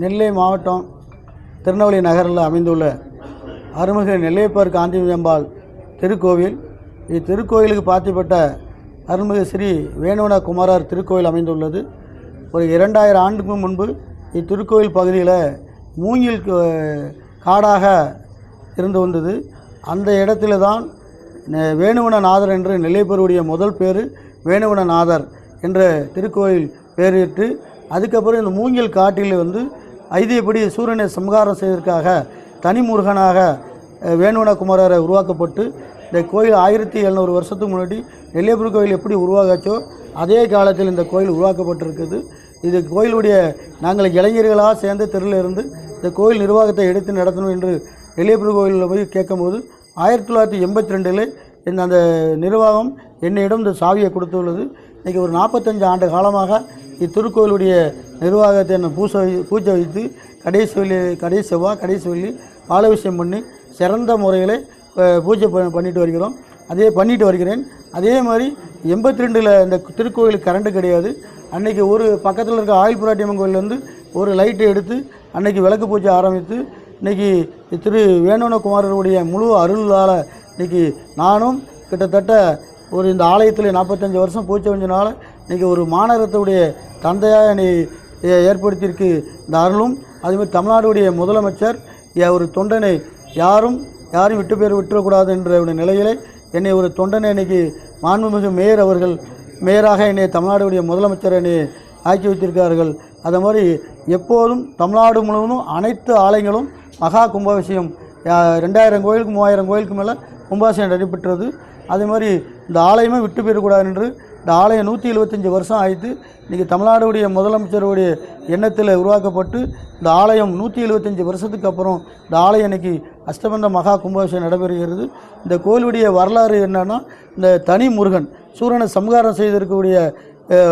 நெல்லை மாவட்டம் திருநெல்வேலி நகரில் அமைந்துள்ள அருள்மிகு நெல்லையப்பர் காந்தியம்பாள் திருக்கோவில். இத்திருக்கோயிலுக்கு பாத்திப்பட்ட அருள்மிகு ஸ்ரீ வேணுவன குமாரர் திருக்கோயில் அமைந்துள்ளது. ஒரு இரண்டாயிரம் ஆண்டுக்கு முன்பு இத்திருக்கோயில் பகுதியில் மூங்கில் காடாக இருந்து வந்தது. அந்த இடத்துல தான் வேணுவனநாதர் என்று நெல்லையப்பருடைய முதல் பேர் வேணுவனநாதர் என்ற திருக்கோயில் பேரிட்டு அதுக்கப்புறம் இந்த மூங்கில் காட்டில் வந்து ஐதியப்படி சூரியனை சம்ஹாரம் செய்வதற்காக தனி முருகனாக அஹ், உருவாக்கப்பட்டு இந்த கோயில் ஆயிரத்தி எழுநூறு வருஷத்துக்கு முன்னாடி நெல்லியப்பூர் கோயில் எப்படி உருவாகாச்சோ அதே காலத்தில் இந்த கோயில் உருவாக்கப்பட்டிருக்குது. இது கோயிலுடைய நாங்கள் இளைஞர்களாக சேர்ந்து தெருவில் இருந்து இந்த கோயில் நிர்வாகத்தை எடுத்து நடத்தணும் என்று நெல்லியப்பூர் கோயிலில் போய் கேட்கும்போது ஆயிரத்தி தொள்ளாயிரத்தி எண்பத்தி ரெண்டில் இந்த அந்த நிர்வாகம் என்னிடம் இந்த சாவியை கொடுத்துள்ளது. இன்றைக்கி ஒரு நாற்பத்தஞ்சு ஆண்டு காலமாக இத்திருக்கோயிலுடைய நிர்வாகத்தை நான் பூச பூஜை வைத்து கடைசி வெள்ளி கடைசி செவ்வாய் கடைசி வெள்ளி பாலபிஷேகம் பண்ணி சிறந்த முறையில் பூஜை பண்ணிட்டு வருகிறோம். அதே பண்ணிட்டு வருகிறேன். அதே மாதிரி எண்பத்தி ரெண்டில் இந்த திருக்கோயிலுக்கு கரண்ட்டு கிடையாது. அன்றைக்கி ஒரு பக்கத்தில் இருக்க ஆயில் புராட்டியம்மன் கோயிலேருந்து ஒரு லைட்டை எடுத்து அன்னைக்கு விளக்கு பூஜை ஆரம்பித்து இன்னைக்கு திரு வேணுவனகுமாரருடைய முழு அருளால் இன்னைக்கு நானும் கிட்டத்தட்ட ஒரு இந்த ஆலயத்தில் நாற்பத்தஞ்சு வருஷம் பூஜை வஞ்சனால இன்றைக்கி ஒரு மாநகரத்துடைய தந்தையாக என்னை ஏற்படுத்தியிருக்கு இந்த அருளும். அதேமாதிரி தமிழ்நாடுடைய முதலமைச்சர் ஒரு தொண்டனை யாரும் யாரும் விட்டு பேர் விட்டுறக்கூடாது என்ற ஒரு நிலையிலே என்னை ஒரு தொண்டனை இன்னைக்கு மாண்புமிகு மேயர் அவர்கள் மேயராக என்னை தமிழ்நாடுடைய முதலமைச்சர் என்னை ஆக்கி வைத்திருக்கிறார்கள். அது மாதிரி எப்போதும் தமிழ்நாடு முழுவதும் அனைத்து ஆலயங்களும் மகா கும்பாபிஷேகம் ரெண்டாயிரம் கோயிலுக்கு மூவாயிரம் கோயிலுக்கு மேலே கும்பாபிஷேகம் நடைபெற்றது. அதே மாதிரி இந்த ஆலயமே விட்டு போயிடக்கூடாது என்று இந்த ஆலயம் நூற்றி எழுபத்தஞ்சி வருஷம் ஆயிடுத்து இன்றைக்கி தமிழ்நாடுடைய முதலமைச்சருடைய எண்ணத்தில் உருவாக்கப்பட்டு இந்த ஆலயம் நூற்றி எழுபத்தஞ்சி வருஷத்துக்கு அப்புறம் இந்த ஆலயம் இன்னைக்கு அஷ்டபந்த மகா கும்பாபிஷேகம் நடைபெறுகிறது. இந்த கோவிலுடைய வரலாறு என்னென்னா இந்த தனி முருகன் சூரனை சம்ஹாரம் செய்திருக்கக்கூடிய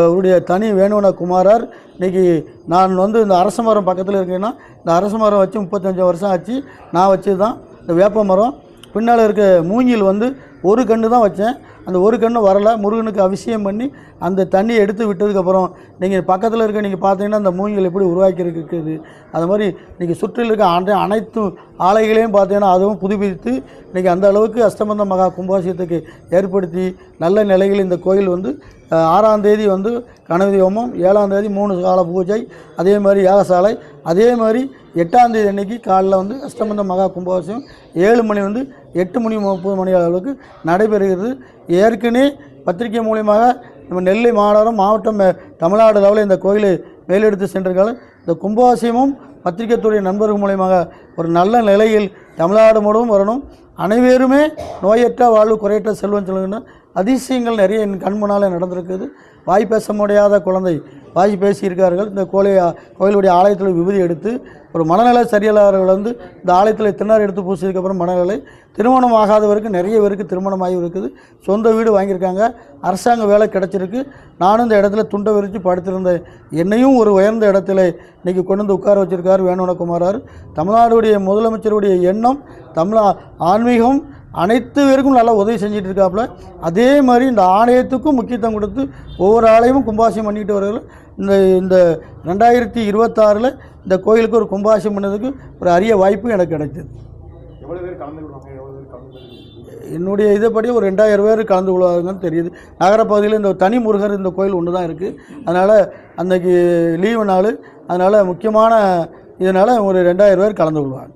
அவருடைய தனி வேணுவன குமாரார். இன்றைக்கி நான் வந்து இந்த அரச மரம் பக்கத்தில் இருக்கேன்னா இந்த அரச மரம் வச்சு முப்பத்தஞ்சு வருஷம் ஆச்சு. நான் வச்சு தான் இந்த வேப்ப மரம். பின்னால் இருக்க மூங்கில் வந்து ஒரு கன்று தான் வச்சேன். அந்த ஒரு கன்று வரல முருகனுக்கு அபிஷேகம் பண்ணி அந்த தண்ணியை எடுத்து விட்டதுக்கப்புறம் நீங்கள் பக்கத்தில் இருக்க நீங்கள் பார்த்தீங்கன்னா அந்த மூங்கில் எப்படி உருவாக்கியிருக்குது. அது மாதிரி இன்றைக்கி சுற்றில் இருக்க அனை அனைத்து ஆலைகளையும் பார்த்தீங்கன்னா அதுவும் புதுப்பித்து இன்றைக்கி அந்த அளவுக்கு அஷ்டமந்த மகா கும்பாசியத்துக்கு ஏற்படுத்தி நல்ல நிலையில் இந்த கோயில் வந்து ஆறாம் தேதி வந்து கணபதி ஹோமம் ஏழாம் தேதி மூணு கால பூஜை அதே மாதிரி யாகசாலை அதே மாதிரி எட்டாம் தேதி அன்னைக்கு காலைல வந்து அஷ்டமந்த மகா கும்பாபிஷேகம். ஏழு மணி வந்து எட்டு மணி முப்பது மணி அளவுக்கு நடைபெறுகிறது. ஏற்கனவே பத்திரிகை மூலியமாக நம்ம நெல்லை மாநகரம் மாவட்டம் மே- தமிழ்நாடு லெவலில் இந்த கோயிலை மேலெடுத்து சென்றிருக்காங்க இந்த கும்பாபிஷேகமும் பத்திரிகை துறை நண்பர்கள் மூலியமாக ஒரு நல்ல நிலையில் தமிழ்நாடு முழுவதும் வரணும். அனைவருமே நோயற்ற வாழ்வு குறையற்ற செல்வம் சொல்லுங்கன்னா அதிசயங்கள் நிறைய என் கண் முன்னால் நடந்திருக்குது வாய் பேச முடியாத குழந்தை வாய் பேசியிருக்கார்கள் இந்த கோயிலை கோயிலுடைய ஆலயத்தில் விபதி எடுத்து ஒரு மனநிலை சரியில்லாதவர்கள் வந்து இந்த ஆலயத்தில் திருநார் எடுத்து பூசியதுக்கப்புறம் மனநிலை திருமணம் ஆகாதவருக்கு நிறைய பேருக்கு திருமணம் ஆகி இருக்குது. சொந்த வீடு வாங்கியிருக்காங்க. அரசாங்க வேலை கிடச்சிருக்கு. நானும் இந்த இடத்துல துண்டை விரித்து படுத்திருந்தேன். என்னையும் ஒரு உயர்ந்த இடத்துல இன்றைக்கி கொண்டு வந்து உட்கார வச்சிருக்காரு வேணுவனகுமாரார் தமிழ்நாடுடைய முதலமைச்சருடைய எண்ணம் தமிழ் ஆன்மீகம் அனைத்து பேருக்கும் நல்லா உதவி செஞ்சுட்டு இருக்காப்புல. அதே மாதிரி இந்த ஆலயத்துக்கும் முக்கியத்துவம் கொடுத்து ஒவ்வொரு ஆலயமும் கும்பாசியம் பண்ணிட்டு வருகிறார் இந்த இந்த ரெண்டாயிரத்தி இருபத்தாறில் இந்த கோயிலுக்கு ஒரு கும்பாசியம் பண்ணதுக்கு ஒரு அரிய வாய்ப்பு எனக்கு கலந்து என்னுடைய இதுபடி ஒரு ரெண்டாயிரம் பேர் கலந்து கொள்வாங்கன்னு தெரியுது. நகரப்பகுதியில் இந்த தனி முருகர் இந்த கோயில் ஒன்று தான் இருக்குது அதனால் அன்னைக்கு லீவு நாள். அதனால் முக்கியமான இதனால் ஒரு ரெண்டாயிரம் பேர் கலந்து கொள்வாங்க.